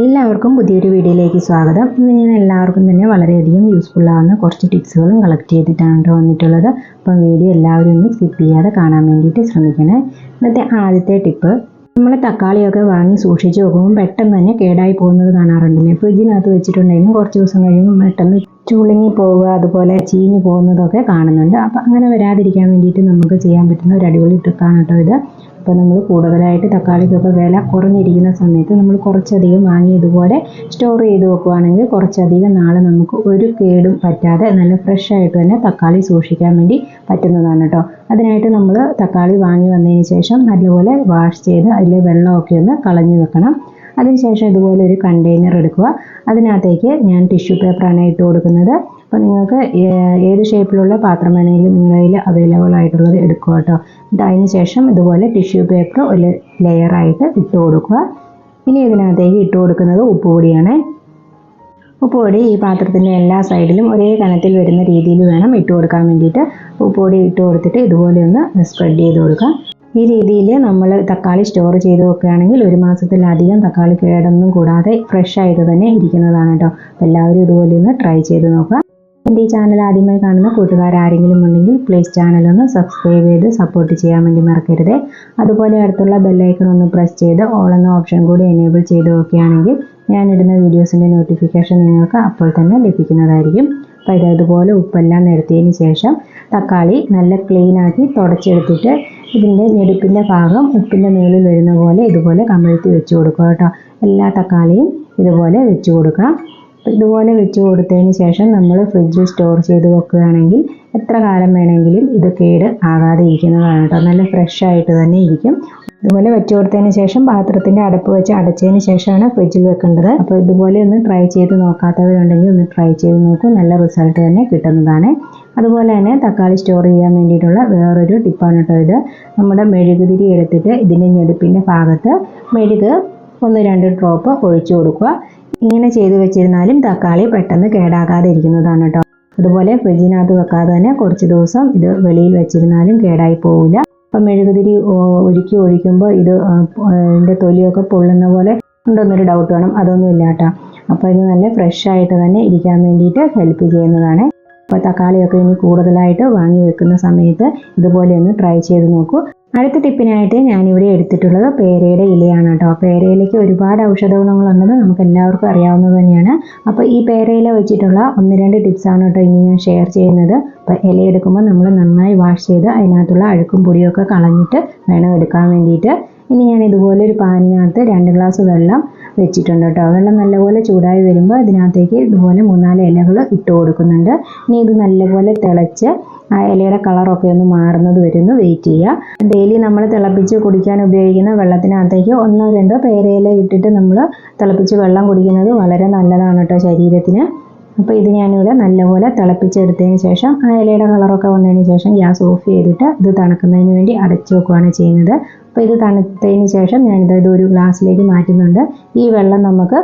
എല്ലാവർക്കും പുതിയൊരു വീഡിയോയിലേക്ക് സ്വാഗതം. ഇന്ന് ഞാൻ എല്ലാവർക്കും തന്നെ വളരെയധികം യൂസ്ഫുൾ ആവുന്ന കുറച്ച് ടിപ്സുകളും കളക്ട് ചെയ്തിട്ടാണ് കേട്ടോ വന്നിട്ടുള്ളത്. അപ്പം വീഡിയോ എല്ലാവരും ഒന്ന് സ്കിപ്പ് ചെയ്യാതെ കാണാൻ വേണ്ടിയിട്ട് ശ്രമിക്കണേ. ഇന്നത്തെ ആദ്യത്തെ ടിപ്പ് നമ്മൾ തക്കാളിയൊക്കെ വാങ്ങി സൂക്ഷിച്ച് വെക്കുമ്പോൾ പെട്ടെന്ന് തന്നെ കേടായി പോകുന്നത് കാണാറുണ്ടല്ലേ? ഫ്രിഡ്ജിനകത്ത് വെച്ചിട്ടുണ്ടെങ്കിലും കുറച്ച് ദിവസം കഴിയുമ്പോൾ പെട്ടെന്ന് ചുളുങ്ങി പോവുക അതുപോലെ ചീഞ്ഞു പോകുന്നതൊക്കെ കാണുന്നുണ്ട്. അപ്പം അങ്ങനെ വരാതിരിക്കാൻ വേണ്ടിയിട്ട് നമുക്ക് ചെയ്യാൻ പറ്റുന്ന ഒരു അടിപൊളി ട്രിക്കാണ് കേട്ടോ ഇത്. അപ്പോൾ നമ്മൾ കൂടുതലായിട്ട് തക്കാളിക്കൊക്കെ വില കുറഞ്ഞിരിക്കുന്ന സമയത്ത് നമ്മൾ കുറച്ചധികം വാങ്ങി ഇതുപോലെ സ്റ്റോർ ചെയ്ത് വെക്കുകയാണെങ്കിൽ കുറച്ചധികം നാൾ നമുക്ക് ഒരു കേടും പറ്റാതെ നല്ല ഫ്രഷ് ആയിട്ട് തന്നെ തക്കാളി സൂക്ഷിക്കാൻ വേണ്ടി പറ്റുന്നതാണ് കേട്ടോ അതിനായിട്ട് നമ്മൾ തക്കാളി വാങ്ങി വന്നതിന് ശേഷം നല്ലപോലെ വാഷ് ചെയ്ത് അതിലെ വെള്ളമൊക്കെ ഒന്ന് കളഞ്ഞു വെക്കണം. അതിനുശേഷം ഇതുപോലെ ഒരു കണ്ടെയ്നർ എടുക്കുക. അതിനകത്തേക്ക് ഞാൻ ടിഷ്യൂ പേപ്പറാണ് ഇട്ട് കൊടുക്കുന്നത്. അപ്പോൾ നിങ്ങൾക്ക് ഏത് ഷേപ്പിലുള്ള പാത്രം വേണമെങ്കിലും നിങ്ങളുടെ കയ്യിൽ അവൈലബിൾ ആയിട്ടുള്ളത് എടുക്കുക കേട്ടോ. എന്നിട്ട് അതിന് ശേഷം ഇതുപോലെ ടിഷ്യൂ പേപ്പർ ഒരു ലെയറായിട്ട് ഇട്ട് കൊടുക്കുക. ഇനി ഇതിനകത്തേക്ക് ഇട്ട് കൊടുക്കുന്നത് ഉപ്പുപൊടിയാണ്. ഉപ്പുപൊടി ഈ പാത്രത്തിന്റെ എല്ലാ സൈഡിലും ഒരേ കനത്തിൽ വരുന്ന രീതിയിൽ വേണം ഇട്ട് കൊടുക്കാൻ വേണ്ടിയിട്ട്. ഉപ്പുപൊടി ഇട്ട് കൊടുത്തിട്ട് ഇതുപോലെ ഒന്ന് സ്പ്രെഡ് ചെയ്ത് കൊടുക്കാം ഈ രീതിയിൽ നമ്മൾ തക്കാളി സ്റ്റോർ ചെയ്ത് വെക്കുകയാണെങ്കിൽ ഒരു മാസത്തിലധികം തക്കാളി കേടൊന്നും കൂടാതെ ഫ്രഷ് ആയിട്ട് തന്നെ ഇരിക്കുന്നതാണ് കേട്ടോ എല്ലാവരും ഇതുപോലെ ഒന്ന് ട്രൈ ചെയ്ത് നോക്കുക. എന്റെ ഈ ചാനൽ ആദ്യമായി കാണുന്ന കൂട്ടുകാർ ആരെങ്കിലും ഉണ്ടെങ്കിൽ പ്ലീസ് ചാനൽ ഒന്ന് സബ്സ്ക്രൈബ് ചെയ്ത് സപ്പോർട്ട് ചെയ്യാൻ വേണ്ടി മറക്കരുത്. അതുപോലെ അടുത്തുള്ള ബെല്ലൈക്കൺ ഒന്ന് പ്രസ് ചെയ്ത് ഓൾ എന്ന ഓപ്ഷൻ കൂടി എനേബിൾ ചെയ്ത് നോക്കുകയാണെങ്കിൽ ഞാനിടുന്ന വീഡിയോസിന്റെ നോട്ടിഫിക്കേഷൻ നിങ്ങൾക്ക് അപ്പോൾ തന്നെ ലഭിക്കുന്നതായിരിക്കും. അപ്പോൾ ഇത് ഇതുപോലെ ഉപ്പെല്ലാം നിരത്തിയതിന് ശേഷം തക്കാളി നല്ല ക്ലീനാക്കി തുടച്ചെടുത്തിട്ട് ഇതിന്റെ ഞെടുപ്പിന്റെ ഭാഗം ഉപ്പിന്റെ മേളിൽ വരുന്ന പോലെ ഇതുപോലെ കമഴ്ത്തി വെച്ച് കൊടുക്കുക കേട്ടോ. എല്ലാ തക്കാളിയും ഇതുപോലെ വെച്ച് കൊടുക്കാം ഇതുപോലെ വെച്ച് കൊടുത്തതിന് ശേഷം നമ്മൾ ഫ്രിഡ്ജിൽ സ്റ്റോർ ചെയ്ത് വെക്കുകയാണെങ്കിൽ എത്ര കാലം വേണമെങ്കിലും ഇത് കേട് ആകാതെ ഇരിക്കുന്നതാണ് കേട്ടോ. നല്ല ഫ്രഷ് ആയിട്ട് തന്നെ ഇരിക്കും. ഇതുപോലെ വെച്ച് കൊടുത്തതിന് ശേഷം പാത്രത്തിന്റെ അടപ്പ് വെച്ച് അടച്ചതിന് ശേഷമാണ് ഫ്രിഡ്ജിൽ വെക്കേണ്ടത്. അപ്പോൾ ഇതുപോലെ ഒന്ന് ട്രൈ ചെയ്ത് നോക്കാത്തവരുണ്ടെങ്കിൽ ഒന്ന് ട്രൈ ചെയ്ത് നോക്കൂ. നല്ല റിസൾട്ട് തന്നെ കിട്ടുന്നതാണ്. അതുപോലെ തന്നെ തക്കാളി സ്റ്റോർ ചെയ്യാൻ വേണ്ടിയിട്ടുള്ള വേറൊരു ടിപ്പാണ് കേട്ടോ ഇത്. നമ്മുടെ മെഴുകുതിരി എടുത്തിട്ട് ഇതിന്റെ ഞെടുപ്പിന്റെ ഭാഗത്ത് മെഴുക് ഒന്ന് രണ്ട് ഡ്രോപ്പ് ഒഴിച്ചു കൊടുക്കുക. ഇങ്ങനെ ചെയ്തു വെച്ചിരുന്നാലും തക്കാളി പെട്ടെന്ന് കേടാകാതെ ഇരിക്കുന്നതാണ് കേട്ടോ അതുപോലെ ഫ്രിഡ്ജിനകത്ത് വെക്കാതെ തന്നെ കുറച്ച് ദിവസം ഇത് വെളിയിൽ വെച്ചിരുന്നാലും കേടായി പോവില്ല. അപ്പം മെഴുകുതിരി ഒരുക്കി ഒഴിക്കുമ്പോൾ ഇത് ഇതിന്റെ തൊലിയൊക്കെ പൊള്ളുന്ന പോലെ ഉണ്ടെന്നൊരു ഡൗട്ട് വേണം. അതൊന്നും ഇല്ലാട്ടോ അപ്പോൾ ഇത് നല്ല ഫ്രഷ് ആയിട്ട് തന്നെ ഇരിക്കാൻ വേണ്ടിയിട്ട് ഹെൽപ്പ് ചെയ്യുന്നതാണ്. അപ്പോൾ തക്കാളിയൊക്കെ ഇനി കൂടുതലായിട്ട് വാങ്ങി വെക്കുന്ന സമയത്ത് ഇതുപോലെ ഒന്ന് ട്രൈ ചെയ്ത് നോക്കൂ. അടുത്ത ടിപ്പിനായിട്ട് ഞാനിവിടെ എടുത്തിട്ടുള്ളത് പേരയുടെ ഇലയാണ് കേട്ടോ. പേരയിലേക്ക് ഒരുപാട് ഔഷധ ഗുണങ്ങളുള്ളത് നമുക്ക് എല്ലാവർക്കും അറിയാവുന്നത് തന്നെയാണ്. അപ്പോൾ ഈ പേരയില വെച്ചിട്ടുള്ള ഒന്ന് രണ്ട് ടിപ്സാണ് കേട്ടോ ഇനി ഞാൻ ഷെയർ ചെയ്യുന്നത്. അപ്പോൾ ഇല എടുക്കുമ്പോൾ നമ്മൾ നന്നായി വാഷ് ചെയ്ത് അതിനകത്തുള്ള അഴുക്കും പൊടിയൊക്കെ കളഞ്ഞിട്ട് വേണം എടുക്കാൻ വേണ്ടിയിട്ട്. ഇനി ഞാൻ ഇതുപോലെ ഒരു പാനിനകത്ത് രണ്ട് ഗ്ലാസ് വെള്ളം വെച്ചിട്ടുണ്ട് കേട്ടോ. വെള്ളം നല്ലപോലെ ചൂടായി വരുമ്പോൾ അതിനകത്തേക്ക് ഇതുപോലെ മൂന്നാൽ ഇലകൾ ഇട്ട് കൊടുക്കുന്നുണ്ട്. ഇനി ഇത് നല്ലപോലെ തിളച്ച് ആ ഇലയുടെ കളറൊക്കെ ഒന്ന് മാറുന്നത് വരെ വെയിറ്റ് ചെയ്യുക. ഡെയിലി നമ്മൾ തിളപ്പിച്ച് കുടിക്കാൻ ഉപയോഗിക്കുന്ന വെള്ളത്തിനകത്തേക്ക് ഒന്നോ രണ്ടോ പേരയില ഇട്ടിട്ട് നമ്മൾ തിളപ്പിച്ച് വെള്ളം കുടിക്കുന്നത് വളരെ നല്ലതാണ് കേട്ടോ ശരീരത്തിന്. അപ്പോൾ ഇത് ഞാനിവിടെ നല്ലപോലെ തിളപ്പിച്ചെടുത്തതിന് ശേഷം ആ ഇലയുടെ കളറൊക്കെ വന്നതിന് ശേഷം ഗ്യാസ് ഓഫ് ചെയ്തിട്ട് ഇത് തണുക്കുന്നതിന് വേണ്ടി അടച്ചു വെക്കുകയാണ് ചെയ്യുന്നത്. അപ്പോൾ ഇത് തണുത്തതിന് ശേഷം ഞാനിത് ഇത് ഒരു ഗ്ലാസ്സിലേക്ക് മാറ്റുന്നുണ്ട്. ഈ വെള്ളം നമുക്ക്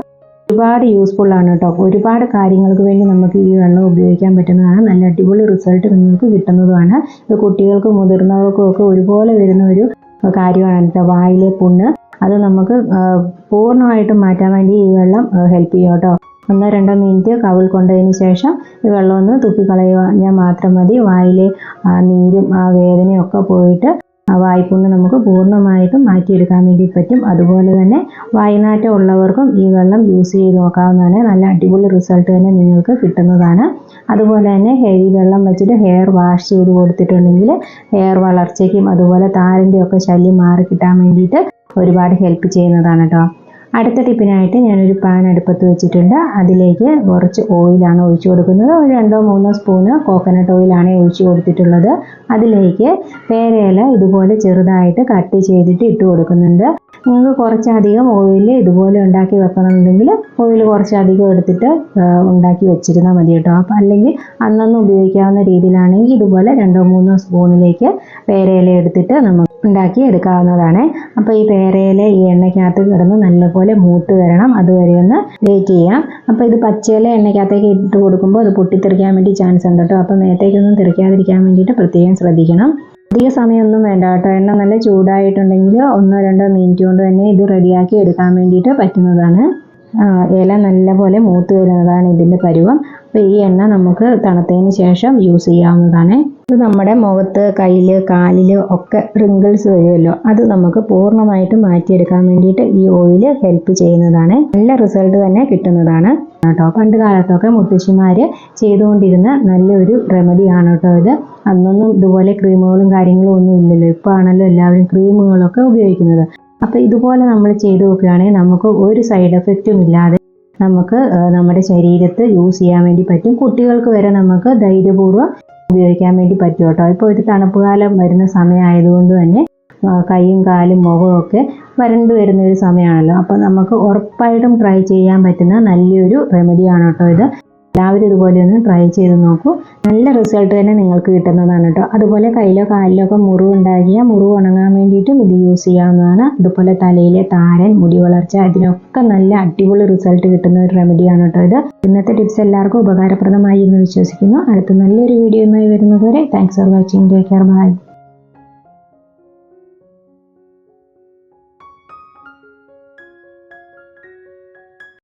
ഒരുപാട് യൂസ്ഫുൾ ആണ് കേട്ടോ. ഒരുപാട് കാര്യങ്ങൾക്ക് വേണ്ടി നമുക്ക് ഈ വെള്ളം ഉപയോഗിക്കാൻ പറ്റുന്നതാണ്. നല്ല അടിപൊളി റിസൾട്ട് നിങ്ങൾക്ക് കിട്ടുന്നതുമാണ്. ഇത് കുട്ടികൾക്കും മുതിർന്നവർക്കും ഒക്കെ ഒരുപോലെ വരുന്ന ഒരു കാര്യമാണ് കേട്ടോ. വായിലെ പുണ്ണ്. അത് നമുക്ക് പൂർണമായിട്ടും മാറ്റാൻ വേണ്ടി ഈ വെള്ളം ഹെൽപ്പ് ചെയ്യും കേട്ടോ. ഒന്നോ രണ്ടോ മിനിറ്റ് കവിൾ കൊണ്ടതിന് ശേഷം ഈ വെള്ളം ഒന്ന് തുപ്പിക്കളയുക. മാത്രം മതി. വായിലെ ആ നീരും ആ വേദനയും ഒക്കെ പോയിട്ട് ആ വായ്പൊന്ന് നമുക്ക് പൂർണമായിട്ടും മാറ്റിയെടുക്കാൻ വേണ്ടി പറ്റും. അതുപോലെ തന്നെ വായനാറ്റം ഉള്ളവർക്കും ഈ വെള്ളം യൂസ് ചെയ്ത് നോക്കാവുന്നതാണ്. നല്ല അടിപൊളി റിസൾട്ട് തന്നെ നിങ്ങൾക്ക് കിട്ടുന്നതാണ്. അതുപോലെ തന്നെ ഹെയർ വെള്ളം വെച്ചിട്ട് ഹെയർ വാഷ് ചെയ്ത് കൊടുത്തിട്ടുണ്ടെങ്കിൽ ഹെയർ വളർച്ചയ്ക്കും അതുപോലെ താരന്റെ ഒക്കെ ശല്യം മാറി കിട്ടാൻ വേണ്ടിയിട്ട് ഒരുപാട് ഹെൽപ്പ് ചെയ്യുന്നതാണ് കേട്ടോ അടുത്ത ടിപ്പിനായിട്ട് ഞാനൊരു പാൻ അടുപ്പത്ത് വെച്ചിട്ടുണ്ട്. അതിലേക്ക് കുറച്ച് ഓയിലാണ് ഒഴിച്ചു കൊടുക്കുന്നത്. ഒരു രണ്ടോ മൂന്നോ സ്പൂണ് കോക്കനട്ട് ഓയിലാണ് ഒഴിച്ചു കൊടുത്തിട്ടുള്ളത്. അതിലേക്ക് പേരയില ഇതുപോലെ ചെറുതായിട്ട് കട്ട് ചെയ്തിട്ട് ഇട്ട് കൊടുക്കുന്നുണ്ട്. നിങ്ങൾക്ക് കുറച്ചധികം ഓയിൽ ഇതുപോലെ ഉണ്ടാക്കി വെക്കണമെന്നുണ്ടെങ്കിൽ ഓയിൽ കുറച്ചധികം എടുത്തിട്ട് ഉണ്ടാക്കി വെച്ചിരുന്നാൽ മതി കേട്ടോ അപ്പം അല്ലെങ്കിൽ അന്നന്ന് ഉപയോഗിക്കാവുന്ന രീതിയിലാണെങ്കിൽ ഇതുപോലെ രണ്ടോ മൂന്നോ സ്പൂണിലേക്ക് പേരയില എടുത്തിട്ട് നമുക്ക് ഉണ്ടാക്കി എടുക്കാവുന്നതാണ്. അപ്പോൾ ഈ പേരയില ഈ എണ്ണയ്ക്കകത്ത് കിടന്ന് നല്ലപോലെ മൂത്ത് വരണം. അതുവരെ ഒന്ന് വെയിറ്റ് ചെയ്യാം. അപ്പോൾ ഇത് പച്ചയില എണ്ണയ്ക്കകത്തേക്ക് ഇട്ട് കൊടുക്കുമ്പോൾ അത് പൊട്ടിത്തെറിക്കാൻ വേണ്ടി ചാൻസ് ഉണ്ട് കേട്ടോ അപ്പോൾ മേത്തേക്കൊന്നും തെറിക്കാതിരിക്കാൻ വേണ്ടിയിട്ട് പ്രത്യേകം ശ്രദ്ധിക്കണം. അധിക സമയമൊന്നും വേണ്ട കേട്ടോ എണ്ണ നല്ല ചൂടായിട്ടുണ്ടെങ്കിൽ ഒന്നോ രണ്ടോ മിനിറ്റ് കൊണ്ട് തന്നെ ഇത് റെഡിയാക്കി എടുക്കാൻ വേണ്ടിയിട്ട് പറ്റുന്നതാണ്. ഇല നല്ലപോലെ മൂത്ത് വരുന്നതാണ് ഇതിന്റെ പരുവം. അപ്പോൾ ഈ എണ്ണ നമുക്ക് തണുത്തതിന് ശേഷം യൂസ് ചെയ്യാവുന്നതാണ്. ഇത് നമ്മുടെ മുഖത്ത് കയ്യിൽ കാലിൽ ഒക്കെ റിങ്കിൾസ് വരുമല്ലോ. അത് നമുക്ക് പൂർണമായിട്ടും മാറ്റിയെടുക്കാൻ വേണ്ടിയിട്ട് ഈ ഓയിൽ ഹെൽപ്പ് ചെയ്യുന്നതാണ്. നല്ല റിസൾട്ട് തന്നെ കിട്ടുന്നതാണ് കേട്ടോ. പണ്ട് കാലത്തൊക്കെ മുത്തശ്ശിമാർ ചെയ്തുകൊണ്ടിരുന്ന നല്ലൊരു റെമഡിയാണ് കേട്ടോ ഇത്. അന്നൊന്നും ഇതുപോലെ ക്രീമുകളും കാര്യങ്ങളും ഒന്നും ഇല്ലല്ലോ. ഇപ്പോൾ ആണല്ലോ എല്ലാവരും ക്രീമുകളൊക്കെ ഉപയോഗിക്കുന്നത്. അപ്പോൾ ഇതുപോലെ നമ്മൾ ചെയ്തു നോക്കുകയാണെങ്കിൽ നമുക്ക് ഒരു സൈഡ് എഫക്റ്റും ഇല്ലാതെ നമുക്ക് നമ്മുടെ ശരീരത്ത് യൂസ് ചെയ്യാൻ വേണ്ടി പറ്റും. കുട്ടികൾക്ക് വരെ നമുക്ക് ധൈര്യപൂർവം ഉപയോഗിക്കാൻ വേണ്ടി പറ്റും കേട്ടോ. ഇപ്പോൾ ഒരു തണുപ്പ് കാലം വരുന്ന സമയമായതുകൊണ്ട് തന്നെ കൈയും കാലും മുഖവും ഒക്കെ വരണ്ടു വരുന്ന ഒരു സമയമാണല്ലോ. അപ്പോൾ നമുക്ക് ഉറപ്പായിട്ടും ട്രൈ ചെയ്യാൻ പറ്റുന്ന നല്ലൊരു റെമഡിയാണ് കേട്ടോ ഇത്. എല്ലാവരും ഇതുപോലെ ഒന്ന് ട്രൈ ചെയ്ത് നോക്കൂ. നല്ല റിസൾട്ട് തന്നെ നിങ്ങൾക്ക് കിട്ടുന്നതാണ് കേട്ടോ. അതുപോലെ കയ്യിലോ കാലിലോ ഒക്കെ മുറിവ് ഉണ്ടാകിയ മുറിവ് ഉണങ്ങാൻ വേണ്ടിയിട്ടും ഇത് യൂസ് ചെയ്യാവുന്നതാണ്. അതുപോലെ തലയിലെ താരൻ മുടി വളർച്ച ഇതിനൊക്കെ നല്ല അടിപൊളി റിസൾട്ട് കിട്ടുന്ന ഒരു റെമഡിയാണ് കേട്ടോ ഇത്. ഇന്നത്തെ ടിപ്സ് എല്ലാവർക്കും ഉപകാരപ്രദമായി എന്ന് വിശ്വസിക്കുന്നു. അടുത്ത നല്ലൊരു വീഡിയോയുമായി വരുന്നതുവരെ thanks for watching take care bye